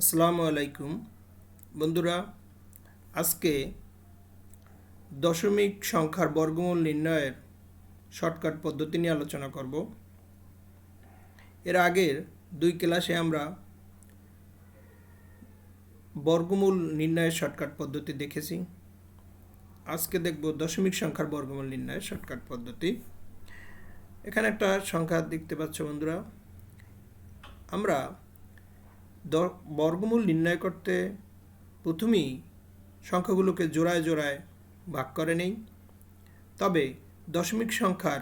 আসসালামু আলাইকুম। বন্ধুরা, আজকে দশমিক সংখ্যার বর্গমূল নির্ণয়ের শর্টকাট পদ্ধতি নিয়ে আলোচনা করব। এর আগের দুই ক্লাসে আমরা বর্গমূল নির্ণয়ের শর্টকাট পদ্ধতি দেখেছি। আজকে দেখব দশমিক সংখ্যার বর্গমূল নির্ণয়ের শর্টকাট পদ্ধতি। এখানে একটা সংখ্যা দেখতে পাচ্ছ বন্ধুরা। আমরা বর্গমূল নির্ণয় করতে প্রথমেই সংখ্যাগুলোকে জোড়ায় জোড়ায় ভাগ করে নেই। তবে দশমিক সংখ্যার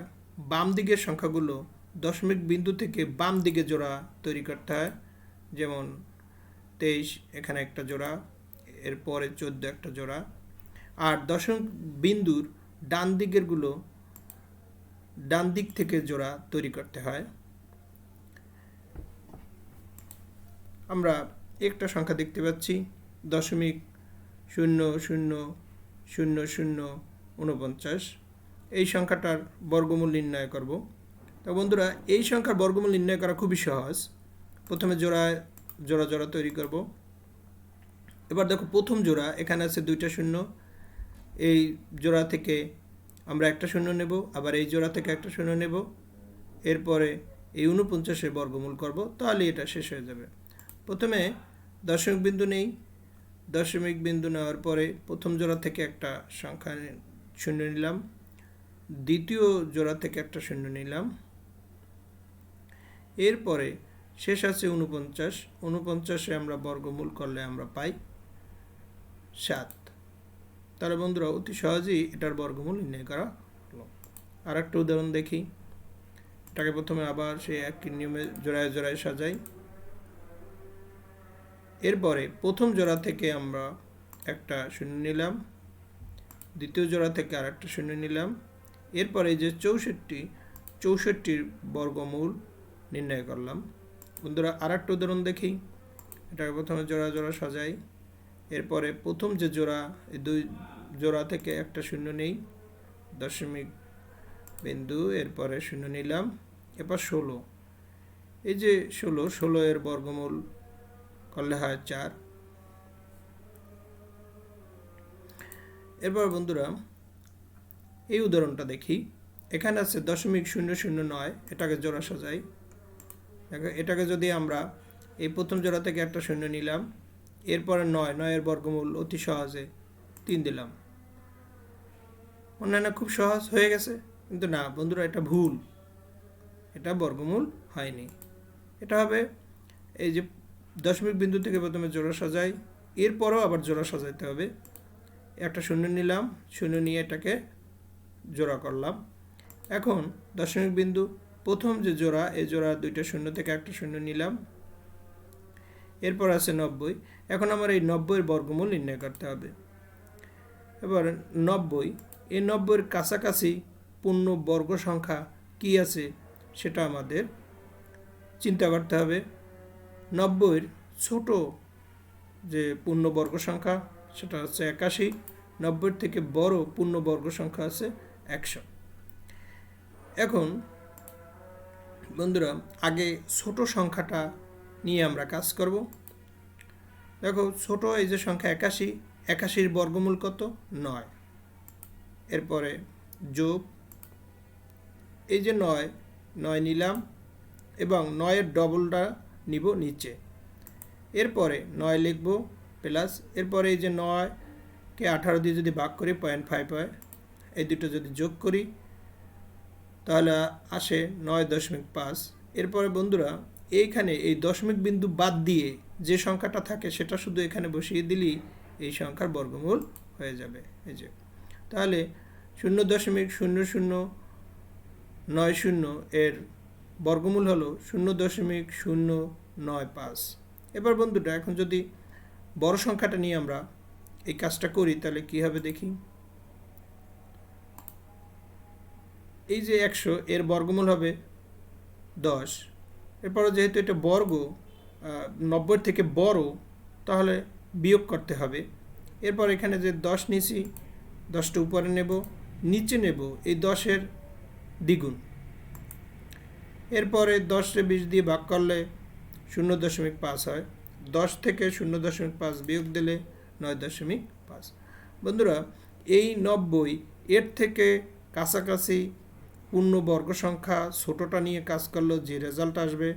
বাম দিকের সংখ্যাগুলো দশমিক বিন্দু থেকে বাম দিকে জোড়া তৈরি করতে হয়। যেমন তেইশ এখানে একটা জোড়া, এরপরে চোদ্দ একটা জোড়া। আর দশমিক বিন্দুর ডান দিকেরগুলো ডান দিক থেকে জোড়া তৈরি করতে হয়। আমরা একটা সংখ্যা দেখতে পাচ্ছি, দশমিক শূন্য শূন্য শূন্য শূন্য উনপঞ্চাশ এই সংখ্যাটার বর্গমূল নির্ণয় করব। তো বন্ধুরা, এই সংখ্যার বর্গমূল নির্ণয় করা খুবই সহজ। প্রথমে জোড়া জোড়া জোড়া তৈরি করব। এবার দেখো, প্রথম জোড়া, এখানে আছে দুইটা শূন্য। এই জোড়া থেকে আমরা একটা শূন্য নেব, আবার এই জোড়া থেকে একটা শূন্য নেব। এরপরে এই উনপঞ্চাশের বর্গমূল করব, তাহলে এটা শেষ হয়ে যাবে। প্রথমে দশমিক বিন্দু নেই। দশমিক বিন্দু নেওয়ার পরে প্রথম জোড়া থেকে একটা সংখ্যা শূন্য নিলাম। দ্বিতীয় জোড়া থেকে একটা শূন্য নিলাম। এরপরে শেষ আছে উনপঞ্চাশ উনপঞ্চাশে আমরা বর্গমূল করলে আমরা পাই সাত। তাহলে বন্ধুরা, অতি সহজেই এটার বর্গমূল নির্ণয় করা হলো। আর একটা উদাহরণ দেখি। এটাকে প্রথমে আবার সেই একই নিয়মে জোড়ায় জোড়ায় সাজাই। এরপরে প্রথম জোড়া থেকে আমরা একটা শূন্য নিলাম। দ্বিতীয় জোড়া থেকে আর একটা শূন্য নিলাম। এরপরে যে চৌষট্টি, চৌষট্টির বর্গমূল নির্ণয় করলাম। বন্ধুরা আর একটা উদাহরণ দেখি। এটাকে প্রথমে জোড়া জোড়া সাজাই। এরপরে প্রথম যে জোড়া, এই দুই জোড়া থেকে একটা শূন্য নেই। দশমিক বিন্দু, এরপরে শূন্য নিলাম। এরপর ষোলো। এই যে ষোলো ষোলো এর বর্গমূল করলে হয় চার। এরপর বন্ধুরা, এই উদাহরণটা দেখি। এখানে আছে দশমিক শূন্য শূন্য নয়, এটাকে জোড়া সাজাই। এটাকে যদি আমরা এই প্রথম জোড়া থেকে একটা শূন্য নিলাম, এরপরে নয়, নয়ের বর্গমূল অতি সহজে তিন দিলাম। না খুব সহজ হয়ে গেছে, কিন্তু না, বন্ধুরা, এটা ভুল। এটা বর্গমূল হয়নি। এটা হবে এই যে দশমিক বিন্দু থেকে প্রথমে জোড়া সাজাই, এরপরও আবার জোড়া সাজাইতে হবে। একটা শূন্য নিলাম, শূন্য নিয়ে এটাকে জোড়া করলাম। এখন দশমিক বিন্দু, প্রথম যে জোড়া এই জোড়া দুইটা শূন্য থেকে একটা শূন্য নিলাম। এরপর আছে নব্বই। এখন আমার এই নব্বইয়ের বর্গমূল নির্ণয় করতে হবে। এবার নব্বই, এই নব্বইয়ের কাছাকাছি পূর্ণ বর্গ সংখ্যা কি আছে সেটা আমাদের চিন্তা করতে হবে। নব্বইয়ের ছোট যে পূর্ণবর্গ সংখ্যা, সেটা হচ্ছে একাশি নব্বই থেকে বড় পূর্ণবর্গ সংখ্যা আছে একশো। এখন, বন্ধুরা, আগে ছোট সংখ্যাটা নিয়ে আমরা কাজ করব। দেখো, ছোট এই যে সংখ্যা একাশি, একাশির বর্গমূল কত? নয়। এরপরে যোগ, এই যে নয় নয় নিলাম, এবং নয়ের ডবলটা নিব নিচে। এরপরে নয় লিখব প্লাস, এরপরে এই যে নয়কে আঠারো দিয়ে যদি ভাগ করি পয়েন্ট ফাইভ হয়। এই দুটো যদি যোগ করি, তাহলে আসে নয় দশমিক পাঁচ। এরপরে বন্ধুরা, এইখানে এই দশমিক বিন্দু বাদ দিয়ে যে সংখ্যাটা থাকে, সেটা শুধু এখানে বসিয়ে দিলেই এই সংখ্যার বর্গমূল হয়ে যাবে। এই যে, তাহলে শূন্য দশমিক শূন্য শূন্য নয় শূন্য এর বর্গমূল হলো শূন্য দশমিক শূন্য নয় পাঁচ। এবার বন্ধুটা এখন যদি বড় সংখ্যাটা নিয়ে আমরা এই কাজটা করি, তাহলে কী হবে দেখি? এই যে একশো, এর বর্গমূল হবে দশ। এরপরে যেহেতু এটা বর্গ নব্বই থেকে বড়, তাহলে বিয়োগ করতে হবে। এরপর এখানে যে দশ নিছি দশটা উপরে নেব, নিচে নেব, এই দশের দ্বিগুণ। এরপরে দশে বিশ দিয়ে ভাগ করলে শূন্য দশমিক পাঁচ হয়। দশ থেকে শূন্য দশমিক পাঁচ বিয়োগ দিলে নয় দশমিক পাঁচ। বন্ধুরা, এই নব্বই এর থেকে কাছাকাছি পূর্ণ বর্গ সংখ্যা ছোটোটা নিয়ে কাজ করলেও যে রেজাল্ট আসবে,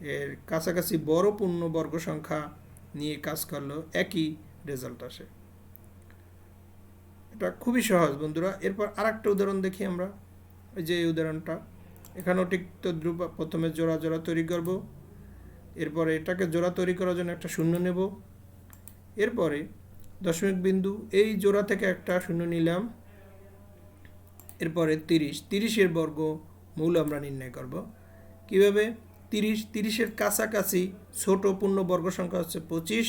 এর কাছাকাছি বড় পূর্ণ বর্গ সংখ্যা নিয়ে কাজ করলেও একই রেজাল্ট আসে। এটা খুবই সহজ বন্ধুরা। এরপর আরেকটা উদাহরণ দেখি আমরা। ওই যে এই উদাহরণটা। এখানেও ঠিক তদ্রুপ প্রথমে জোড়া জোড়া তৈরি করব। এরপরে এটাকে জোড়া তৈরি করার জন্য একটা শূন্য নেব। এরপরে দশমিক বিন্দু এই জোড়া থেকে একটা শূন্য নিলাম। এরপরে তিরিশ, তিরিশের বর্গ মূল আমরা নির্ণয় করব। কীভাবে? তিরিশ, তিরিশের কাছাকাছি ছোট পূর্ণ বর্গ সংখ্যা হচ্ছে পঁচিশ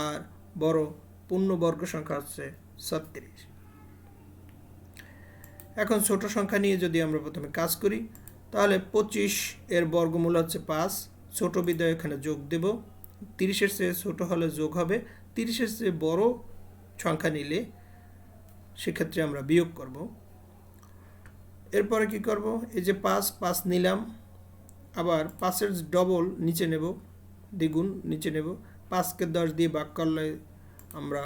আর বড় পূর্ণ বর্গ সংখ্যা হচ্ছে ছত্রিশ। এখন ছোট সংখ্যা নিয়ে যদি আমরা প্রথমে কাজ করি, তাহলে পঁচিশ এর বর্গমূল হচ্ছে পাঁচ, ছোট বিদ্যায় এখানে যোগ দেব। তিরিশের চেয়ে ছোট হলে যোগ হবে, তিরিশের চেয়ে বড় সংখ্যা নিলে সেক্ষেত্রে আমরা বিয়োগ করব। এরপরে কি করব? এই যে পাঁচ পাঁচ নিলাম, আবার পাঁচের ডবল নিচে নেব, দ্বিগুণ নিচে নেব। পাঁচকে দশ দিয়ে ভাগ করলে আমরা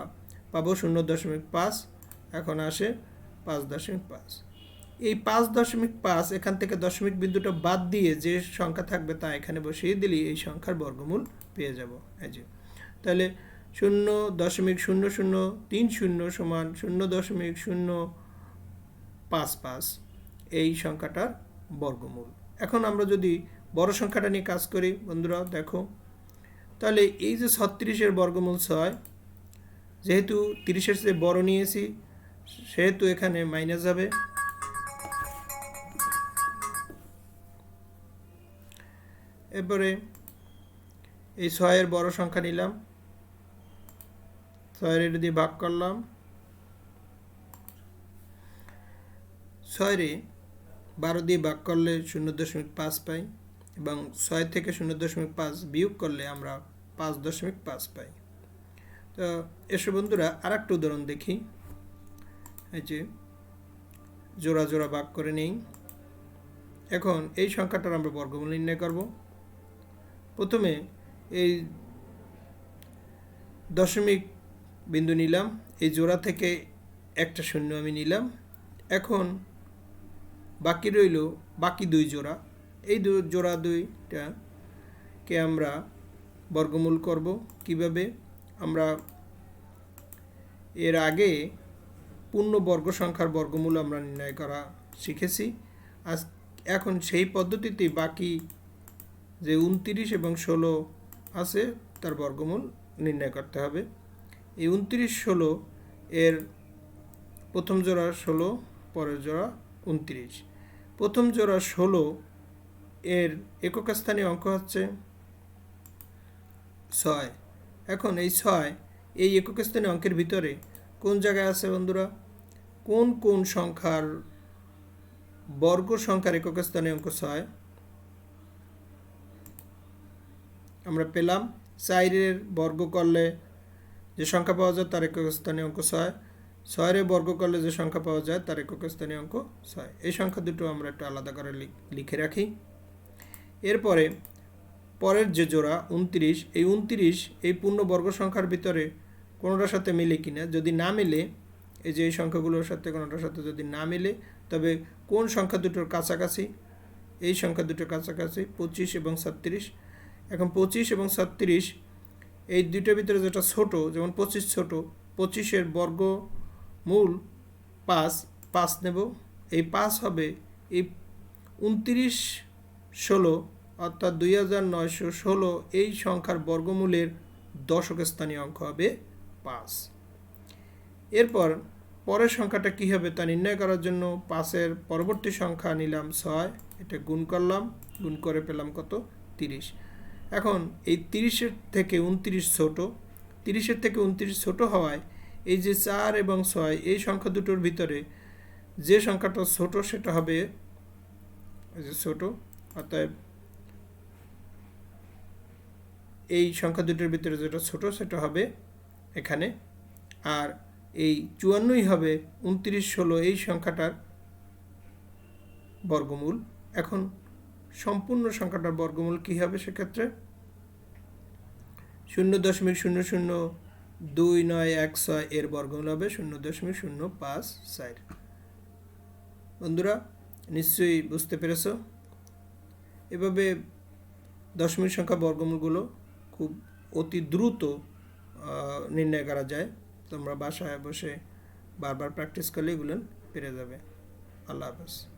পাবো শূন্য দশমিক পাঁচ। এখন আসে পাঁচ দশমিক পাঁচ। এই পাঁচ দশমিক পাঁচ এখান থেকে দশমিক বিন্দুটা বাদ দিয়ে যে সংখ্যা থাকবে তা এখানে বসিয়ে দিলেই এই সংখ্যার বর্গমূল পেয়ে যাব। এই যে, তাহলে শূন্য দশমিক শূন্য শূন্য তিন শূন্য সমান শূন্য দশমিক শূন্য পাঁচ পাঁচ এই সংখ্যাটার বর্গমূল। এখন আমরা যদি বড় সংখ্যাটা নিয়ে কাজ করি, বন্ধুরা দেখো, তাহলে এই যে ছত্রিশের বর্গমূল ছয়, যেহেতু তিরিশের চেয়ে বড় নিয়েছি সেহেতু এখানে মাইনাস হবে। এরপরে এই ছয়ের বড় সংখ্যা নিলাম। ছয়ের এটা দিয়ে ভাগ করলাম। ছয়রে বারো দিয়ে ভাগ করলে শূন্য দশমিক পাঁচ পাই এবং ছয় থেকে শূন্য দশমিক পাঁচ বিয়োগ করলে আমরা পাঁচ দশমিক পাঁচ পাই। তো এসব বন্ধুরা আর একটা উদাহরণ দেখি। এই যে, জোড়া জোড়া ভাগ করে নেই। এখন এই সংখ্যাটার আমরা বর্গমূল নির্ণয় করব। প্রথমে এই দশমিক বিন্দু নিলাম, এই জোড়া থেকে একটা শূন্য আমি নিলাম। এখন বাকি রইল বাকি দুই জোড়া। এই দু, জোড়া দুইটাকে আমরা বর্গমূল করব। কীভাবে? আমরা এর আগে পূর্ণ বর্গ সংখ্যার বর্গমূল আমরা নির্ণয় করা শিখেছি। আজ এখন সেই পদ্ধতিতে বাকি যে উনতিরিশ এবং ষোলো আছে, তার বর্গমূল নির্ণয় করতে হবে। এই উনতিরিশ, ষোলো এর প্রথম জোড়া ষোলো, পরের জোড়া উনতিরিশ। প্রথম জোড়া ষোলো এর একক স্থানীয় অঙ্ক হচ্ছে ছয়। এখন এই ছয়, এই একক স্থানীয় অঙ্কের ভিতরে কোন জায়গায় আছে বন্ধুরা? কোন কোন সংখ্যার বর্গ সংখ্যার একক স্থানীয় অঙ্ক ছয়? আমরা পেলাম চাইরের বর্গ করলে যে সংখ্যা পাওয়া যায় তার একক স্থানীয় অঙ্ক ছয়। ছয়ের বর্গ করলে যে সংখ্যা পাওয়া যায় তার একক স্থানীয় অঙ্ক ছয়। এই সংখ্যা দুটো আমরা একটু আলাদা করে লিখে রাখি। এরপরে পরের যে জোড়া, উনত্রিশ, এই উনত্রিশ এই পূর্ণ বর্গ সংখ্যার ভিতরে কোনোটার সাথে মিলে কিনা, যদি না মিলে, এই যে এই সংখ্যাগুলোর সাথে কোনোটার সাথে যদি না মিলে, তবে কোন সংখ্যা দুটোর কাছাকাছি? এই সংখ্যা দুটোর কাছাকাছি পঁচিশ এবং ছত্রিশ এখন পঁচিশ এবং ছত্রিশ এই দুটোর ভিতরে যেটা ছোট, যেমন পঁচিশ ছোট, পঁচিশের বর্গ মূল পাঁচ পাঁচ নেব। এই পাঁচ হবে এই উনত্রিশ ষোলো, অর্থাৎ দুই হাজার নয়শো ষোলো, এই সংখ্যার বর্গমূলের দশক স্থানীয় অঙ্ক হবে পাঁচ এরপর পরের সংখ্যাটা কী হবে তা নির্ণয় করার জন্য পাঁচের পরবর্তী সংখ্যা নিলাম ছয়, এটা গুণ করলাম, গুণ করে পেলাম কত? তিরিশ। এখন এই তিরিশের থেকে উনত্রিশ ছোট। তিরিশের থেকে উনত্রিশ ছোট হওয়ায় এই যে চার এবং ছয়, এই সংখ্যা দুটোর ভিতরে যে সংখ্যাটা ছোট সেটা হবে যে ছোট, অতএব এই সংখ্যা দুটোর ভিতরে যেটা ছোট সেটা হবে এখানে। আর এই চুয়ান্নই হবে উনত্রিশ ষোলো, এই সংখ্যাটার বর্গমূল। এখন সম্পূর্ণ সংখ্যাটার বর্গমূল কী হবে সেক্ষেত্রে? শূন্য দশমিক শূন্য শূন্য দুই নয় এক ছয় এর বর্গমূল হবে শূন্য দশমিক শূন্য পাঁচ চার। বন্ধুরা, নিশ্চয়ই বুঝতে পেরেছ? এভাবে দশমিক সংখ্যা বর্গমূলগুলো খুব অতি দ্রুত নির্ণয় করা যায়। তোমরা বাসায় বসে বারবার প্র্যাকটিস করলে এগুলো পেরে যাবে। আল্লাহ হাফেজ।